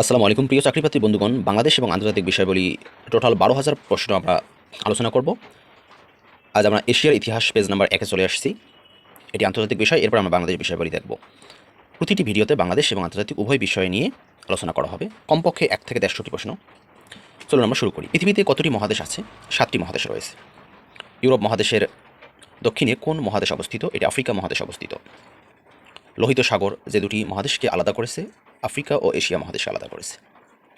আসসালামু আলাইকুম, প্রিয় চাকরিপ্রার্থী বন্ধুগণ। বাংলাদেশ এবং আন্তর্জাতিক বিষয়বলী টোটাল বারো হাজার প্রশ্ন আমরা আলোচনা করব। আজ আমরা এশিয়ার ইতিহাস পেজ নাম্বার একে চলে আসছি। এটি আন্তর্জাতিক বিষয়, এরপর আমরা বাংলাদেশ বিষয়বলী দেখব। প্রতিটি ভিডিওতে বাংলাদেশ এবং আন্তর্জাতিক উভয় বিষয় নিয়ে আলোচনা করা হবে। কমপক্ষে এক থেকে দেড়শোটি প্রশ্ন। চলুন আমরা শুরু করি। পৃথিবীতে কতটি মহাদেশ আছে? সাতটি মহাদেশ রয়েছে। ইউরোপ মহাদেশের দক্ষিণে কোন মহাদেশ অবস্থিত? এটি আফ্রিকা মহাদেশ অবস্থিত। লোহিত সাগর যে দুটি মহাদেশকে আলাদা করেছে আফ্রিকা ও এশিয়া মহাদেশে আলাদা করেছে।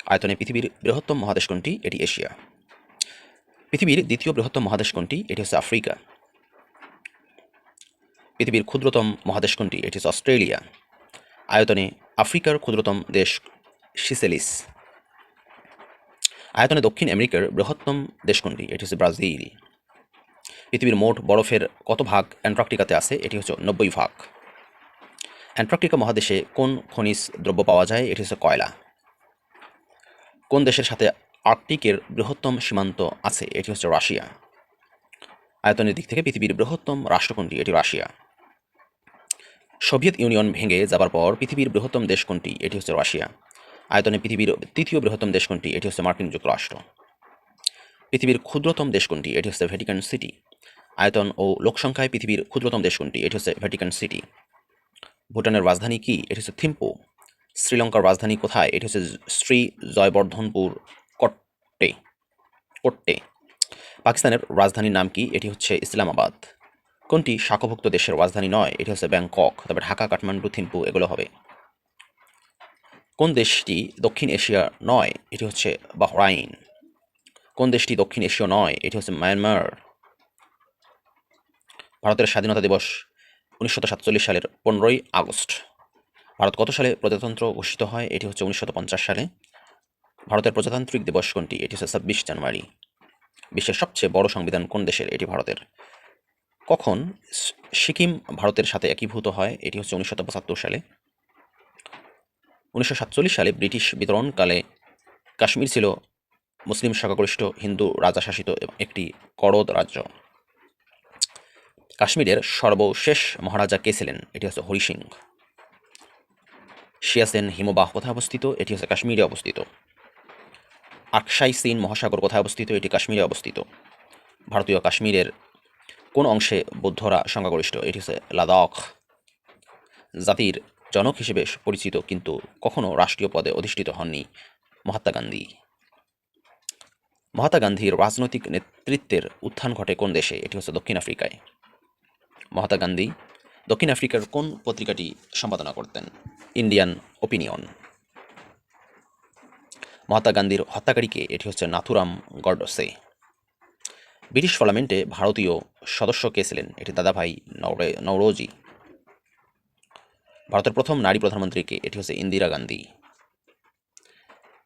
আয়তনে পৃথিবীর বৃহত্তম মহাদেশ কোনটি? এটি এশিয়া। পৃথিবীর দ্বিতীয় বৃহত্তম মহাদেশ কোনটি? এটি হচ্ছে আফ্রিকা। পৃথিবীর ক্ষুদ্রতম মহাদেশ কোনটি? এটি হচ্ছে অস্ট্রেলিয়া। আয়তনে আফ্রিকার ক্ষুদ্রতম দেশ সিসেলিস। আয়তনে দক্ষিণ আমেরিকার বৃহত্তম দেশ কোনটি? এটি হচ্ছে ব্রাজিল। পৃথিবীর মোট বরফের কত ভাগ অ্যান্টার্কটিকাতে আছে? এটি হচ্ছে নব্বই ভাগ। অ্যান্টার্কটিকা মহাদেশে কোন খনিজ দ্রব্য পাওয়া যায়? এটি হচ্ছে কয়লা। কোন দেশের সাথে আর্কটিকের বৃহত্তম সীমান্ত আছে? এটি হচ্ছে রাশিয়া। আয়তনের দিক থেকে পৃথিবীর বৃহত্তম রাষ্ট্র কোনটি এটি রাশিয়া। সোভিয়েত ইউনিয়ন ভেঙে যাবার পর পৃথিবীর বৃহত্তম দেশ কোনটি? এটি হচ্ছে রাশিয়া। আয়তনে পৃথিবীর তৃতীয় বৃহত্তম দেশ কোনটি? এটি হচ্ছে মার্কিন যুক্তরাষ্ট্র। পৃথিবীর ক্ষুদ্রতম দেশ কোনটি? এটি হচ্ছে ভ্যাটিকান সিটি। আয়তন ও লোকসংখ্যায় পৃথিবীর ক্ষুদ্রতম দেশ কোনটি? এটি হচ্ছে ভ্যাটিকান সিটি। ভুটানের রাজধানী কি? এটি হচ্ছে থিম্পু। শ্রীলঙ্কার রাজধানী কোথায়? এটি হচ্ছে শ্রী জয়বর্ধনপুর কট্টে। কোট্টে। পাকিস্তানের রাজধানীর নাম কি? এটি হচ্ছে ইসলামাবাদ। কোনটি শাখভুক্ত দেশের রাজধানী নয়? এটি হচ্ছে ব্যাংকক। তবে ঢাকা, কাঠমান্ডু, থিম্পু এগুলো হবে। কোন দেশটি দক্ষিণ এশিয়া নয়? এটি হচ্ছে বাহরাইন। কোন দেশটি দক্ষিণ এশীয় নয়? এটি হচ্ছে মায়ানমার। ভারতের স্বাধীনতা দিবস উনিশশো সাতচল্লিশ সালের পনেরোই আগস্ট। ভারত কত সালে প্রজাতন্ত্র ঘোষিত হয়? এটি হচ্ছে উনিশশো সালে। ভারতের প্রজাতান্ত্রিক দিবস কোনটি? এটি হচ্ছে ছাব্বিশ জানুয়ারি। বিশ্বের সবচেয়ে বড় সংবিধান কোন দেশের? এটি ভারতের। কখন সিকিম ভারতের সাথে একীভূত হয়? এটি হচ্ছে উনিশশো পঁচাত্তর সালে। উনিশশো সাতচল্লিশ সালে ব্রিটিশ বিতরণকালে কাশ্মীর ছিল মুসলিম সংখ্যাগরিষ্ঠ হিন্দু রাজাশাসিত এবং একটি করদ রাজ্য। কাশ্মীরের সর্বশেষ মহারাজা কে ছিলেন? এটি হচ্ছে হরি সিং। শিয়াসেন হিমবাহ কোথায় অবস্থিত? এটি হচ্ছে কাশ্মীরে অবস্থিত। আকসাই সিন মহাসাগর কোথায় অবস্থিত? এটি কাশ্মীরে অবস্থিত। ভারতীয় কাশ্মীরের কোন অংশে বৌদ্ধরা সংখ্যাগরিষ্ঠ? এটি হচ্ছে লাদাখ। জাতির জনক হিসেবে পরিচিত, কিন্তু কখনো রাষ্ট্রীয় পদে অধিষ্ঠিত হননি মহাত্মা গান্ধী। মহাত্মা গান্ধীর রাজনৈতিক নেতৃত্বের উত্থান ঘটে কোন দেশে? এটি হচ্ছে দক্ষিণ আফ্রিকায়। মহাত্মা গান্ধী, দক্ষিণ আফ্রিকার কোন পত্রিকাটি সম্পাদনা করতেন? Indian opinion. মহাত্মা গান্ধীর হত্যাকারীকে এটি হচ্ছে নাথুরাম গডসে। ব্রিটিশ পার্লামেন্টে ভারতীয় সদস্য কে ছিলেন? এটি দাদাভাই নওরে, নওরোজি। ভারতের প্রথম নারী প্রধানমন্ত্রীকে এটি হচ্ছে ইন্দিরা গান্ধী।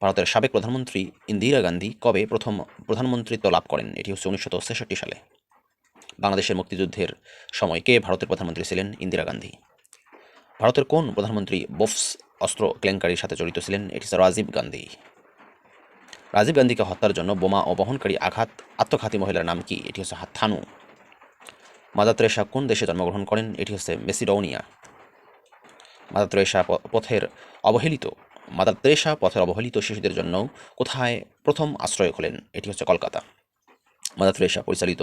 ভারতের সাবেক প্রধানমন্ত্রী ইন্দিরা গান্ধী কবে প্রথম প্রধানমন্ত্রিত্ব লাভ করেন? এটি হচ্ছে উনিশশো ছেষট্টি সালে। বাংলাদেশের মুক্তিযুদ্ধের সময় কে ভারতের প্রধানমন্ত্রী ছিলেন? ইন্দিরা গান্ধী। ভারতের কোন প্রধানমন্ত্রী বোফস অস্ত্র কেলেঙ্কারির সাথে জড়িত ছিলেন? এটি হচ্ছে রাজীব গান্ধী রাজীব গান্ধীকে হত্যার জন্য বোমা ও বহনকারী আঘাত, আত্মঘাতী মহিলার নাম কি? এটি হচ্ছে থানু মাদার কোন দেশে জন্মগ্রহণ করেন? এটি হচ্ছে মেসিডোনিয়া মাদার তেরেসা পথের অবহেলিত মাদার পথের অবহেলিত শিশুদের জন্য কোথায় প্রথম আশ্রয় খোলেন? এটি হচ্ছে কলকাতা। মাদার পরিচালিত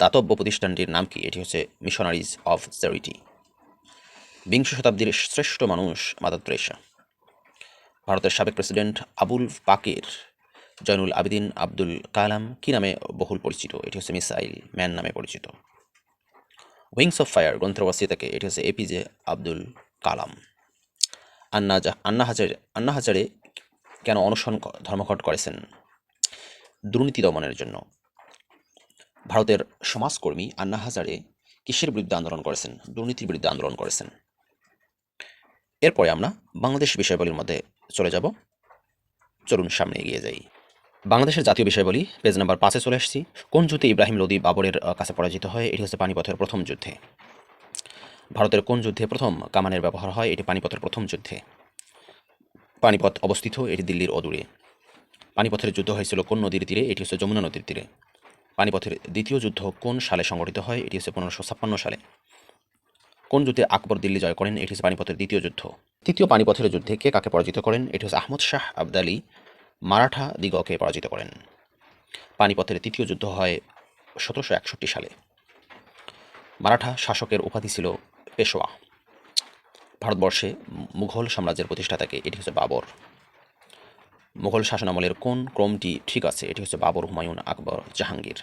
দাতব্য প্রতিষ্ঠানটির নাম কি? এটি হচ্ছে মিশনারিজ অফ চ্যারিটি বিংশ শতাব্দীর শ্রেষ্ঠ মানুষ মাদার তেরেসা ভারতের সাবেক প্রেসিডেন্ট আবুল পাকের, জয়নুল আবেদিন আব্দুল কালাম কি নামে বহুল পরিচিত? এটি হচ্ছে মিসাইল ম্যান নামে পরিচিত। উইংস অফ ফায়ার গ্রন্থের রচয়িতাকে এটি হচ্ছে এপিজে আব্দুল কালাম। আন্না আন্না হাজারে আন্না হাজারে কেন অনশন ধর্মঘট করেছেন? দুর্নীতি দমনের জন্য। ভারতের সমাজকর্মী আন্না হাজারে কিসের বিরুদ্ধে আন্দোলন করেছেন? দুর্নীতির বিরুদ্ধে আন্দোলন করেছেন। এরপরে আমরা বাংলাদেশ বিষয়বলীর মধ্যে চলে যাব। চলুন সামনে এগিয়ে যাই। বাংলাদেশের জাতীয় বিষয়বলী, পেজ নাম্বার পাঁচে চলে আসছি। কোন যুদ্ধে ইব্রাহিম লোদি বাবরের কাছে পরাজিত হয়, এটি হচ্ছে পানিপথের প্রথম যুদ্ধে। ভারতের কোন যুদ্ধে প্রথম কামানের ব্যবহার হয়, এটি পানিপথের প্রথম যুদ্ধে। পানিপথ অবস্থিত, এটি দিল্লির অদূরে। পানিপথের যুদ্ধ হয়েছিল কোন নদীর তীরে, এটি হচ্ছে যমুনা নদীর তীরে। পানিপথের দ্বিতীয় যুদ্ধ কোন সালে সংগঠিত হয়? এটি হচ্ছে পনেরোশো ছাপ্পান্ন সালে। কোন যুদ্ধে আকবর দিল্লি জয় করেন? এটি হচ্ছে পানিপথের দ্বিতীয় যুদ্ধ। তৃতীয় পানিপথের যুদ্ধে কে কাকে পরাজিত করেন? এটি হচ্ছে আহমদ শাহ আবদালি মারাঠা দিগকে পরাজিত করেন। পানিপথের তৃতীয় যুদ্ধ হয় সতেরোশো একষট্টি সালে। মারাঠা শাসকের উপাধি ছিল পেশোয়া। ভারতবর্ষে মুঘল সাম্রাজ্যের প্রতিষ্ঠাতাকে এটি হচ্ছে বাবর। মুঘল শাসনামলের কোন ক্রমটি ঠিক আছে? এটি হচ্ছে বাবর হুমায়ুন আকবর জাহাঙ্গীর।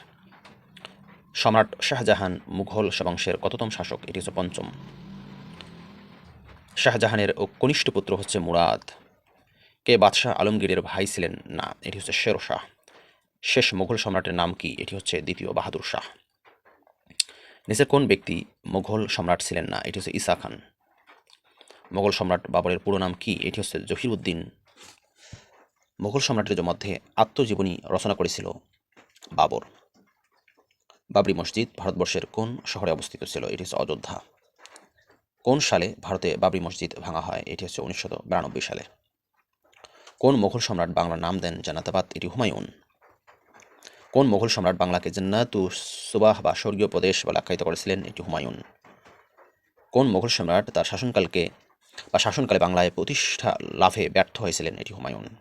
সম্রাট শাহজাহান মুঘল বংশের কততম শাসক? এটি হচ্ছে পঞ্চম। শাহজাহানের কনিষ্ঠ পুত্র হচ্ছে মুরাদ। কে বাদশাহ আলমগীরের ভাই ছিলেন? না, এটি হচ্ছে শের শাহ। শেষ মুঘল সম্রাটের নাম কি? এটি হচ্ছে দ্বিতীয় বাহাদুর শাহ। নিচের কোন ব্যক্তি মুঘল সম্রাট ছিলেন না? এটি হচ্ছে ইসা খান। মোগল সম্রাট বাবরের পুরো নাম কি? এটি হচ্ছে জহিরুদ্দিন মুঘল সম্রাটের মধ্যে আত্মজীবনী রচনা করেছিল বাবর। বাবরি মসজিদ ভারতবর্ষের কোন শহরে অবস্থিত ছিল? এটি হচ্ছে অযোধ্যা। কোন সালে ভারতে বাবরি মসজিদ ভাঙা হয়? এটি হচ্ছে উনিশশো বিরানব্বই সালে। কোন মুঘল সম্রাট বাংলার নাম দেন জানাতাবাদ এটি হুমায়ুন। কোন মুঘল সম্রাট বাংলাকে জান্নাতু সুবাহ বা স্বর্গীয় প্রদেশ বলে আখ্যায়িত করেছিলেন? এটি হুমায়ুন। কোন মুঘল সম্রাট তার শাসনকালকে বা শাসনকালে বাংলায় প্রতিষ্ঠা লাভে ব্যর্থ হয়েছিলেন? এটি হুমায়ুন।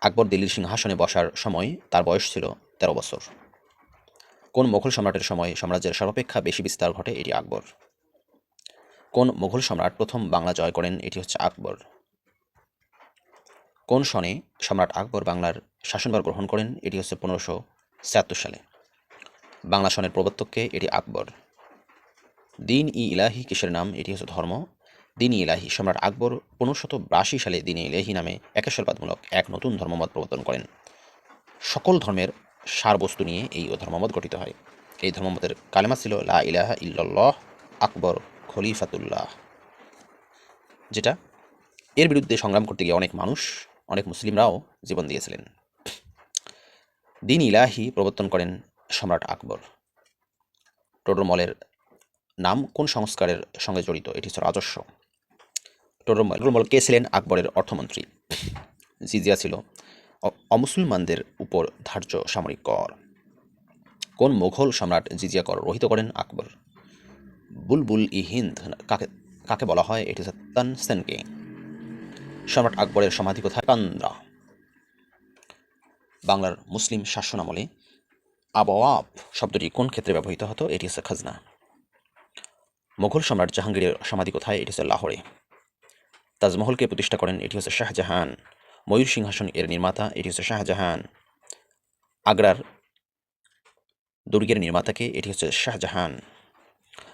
আকবর দিল্লির সিংহাসনে বসার সময় তার বয়স ছিল তেরো বছর। কোন মুঘল সম্রাটের সময় সাম্রাজ্যের সর্বাপেক্ষা বেশি বিস্তার ঘটে এটি আকবর। কোন মুঘল সম্রাট প্রথম বাংলা জয় করেন এটি হচ্ছে আকবর। কোন সনে সম্রাট আকবর বাংলার শাসনভার গ্রহণ করেন এটি হচ্ছে পনেরোশো ছিয়াত্তর সালে। বাংলা সনের প্রবর্তককে এটি আকবর। দিন ই ইলাহি কিসের নাম? এটি হচ্ছে ধর্ম। দিন ই ইলাহি সম্রাট আকবর পনেরোশত বাষি সালে দিন ই ইলাহি নামে একেশ্বরবাদমূলক এক নতুন ধর্মমত প্রবর্তন করেন। সকল ধর্মের সারবস্তু নিয়ে এই ধর্মমত গঠিত হয়। এই ধর্মমতের কালেমা ছিল লা ইলাহা ইল্লাল্লাহ আকবর খলিফাতুল্লাহ, যেটা এর বিরুদ্ধে সংগ্রাম করতে গিয়ে অনেক মানুষ, অনেক মুসলিমরাও জীবন দিয়েছিলেন। দিন ইলাহি প্রবর্তন করেন সম্রাট আকবর। টোডরমলের নাম কোন সংস্কারের সঙ্গে জড়িত? এটি হচ্ছে রাজস্ব। টোডরমল কে ছিলেন আকবরের অর্থমন্ত্রী? জিজিয়া ছিল অমুসলমানদের উপর ধার্য সামরিক কর। কোন মুঘল সম্রাট জিজিয়া কর রহিত করেন? আকবর। বুলবুল ই হিন্দ কাকে কাকে বলা হয়? এটি হচ্ছে তানসেনকে সম্রাট আকবরের সমাধি কোথায়? কান্দ্রা। বাংলার মুসলিম শাসন আমলে আবওয়াব শব্দটি কোন ক্ষেত্রে ব্যবহৃত হতো? এটি হচ্ছে খাজনা। মুঘল সম্রাট জাহাঙ্গীরের সমাধি কোথায়? এটি হচ্ছে লাহোরে। তাজমহলকে প্রতিষ্ঠা করেন, এটি হচ্ছে শাহজাহান। ময়ূর সিংহাসন এর নির্মাতা, এটি হচ্ছে শাহজাহান। আগ্রার দুর্গের নির্মাতাকে, এটি হচ্ছে শাহজাহান।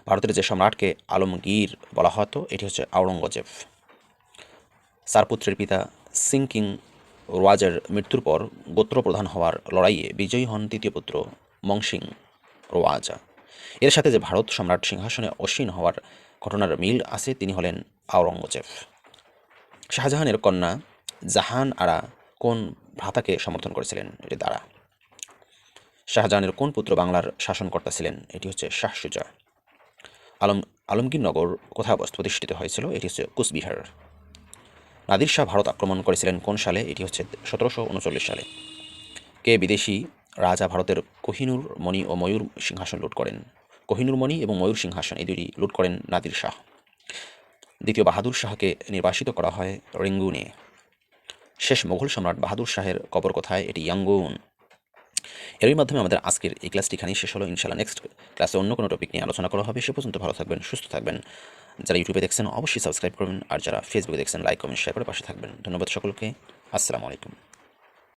ভারতের যে সম্রাটকে আলমগীর বলা হতো, এটি হচ্ছে আওরঙ্গজেব। সারপুত্রের পিতা সিংকিং রাজের মৃত্যুর পর গোত্র প্রধান হওয়ার লড়াইয়ে বিজয়ী হন তৃতীয় পুত্র মংসিং রোয়াজা। এর সাথে যে ভারত সম্রাট সিংহাসনে অসীন হওয়ার ঘটনার মিল আছে, তিনি হলেন আওরঙ্গজেব। শাহজাহানের কন্যা জাহান আরা কোন ভ্রাতাকে সমর্থন করেছিলেন? এটি দ্বারা। শাহজাহানের কোন পুত্র বাংলার শাসনকর্তা ছিলেন? এটি হচ্ছে শাহ সুজা। আলম আলমগীরনগর কোথায় প্রতিষ্ঠিত হয়েছিল? এটি হচ্ছে কুচবিহার। নাদির শাহ ভারত আক্রমণ করেছিলেন কোন সালে? এটি হচ্ছে সতেরোশো উনচল্লিশ সালে। কে বিদেশি রাজা ভারতের কোহিনুর, মণি ও ময়ূর সিংহাসন লুট করেন? কোহিনুর, মণি এবং ময়ূর সিংহাসন, এই দুটি লুট করেন নাদির শাহ। দ্বিতীয় বাহাদুর শাহকে নির্বাসিত করা হয় রেঙ্গুনে। শেষ মোঘল সম্রাট বাহাদুর শাহের কবর কোথায়? এটি ইয়াঙ্গুন। এরই মাধ্যমে আমাদের আজকের এই ক্লাসটি এখানেই শেষ হলো। ইনশাল্লাহ নেক্সট ক্লাসে অন্য কোনো টপিক নিয়ে আলোচনা করা হবে। সে পর্যন্ত ভালো থাকবেন, সুস্থ থাকবেন। যারা ইউটিউবে দেখছেন, অবশ্যই সাবস্ক্রাইব করবেন। আর যারা ফেসবুকে দেখছেন লাইক কমেন্ট শেয়ার করে পাশে থাকবেন। ধন্যবাদ সকলকে। আসসালামু আলাইকুম।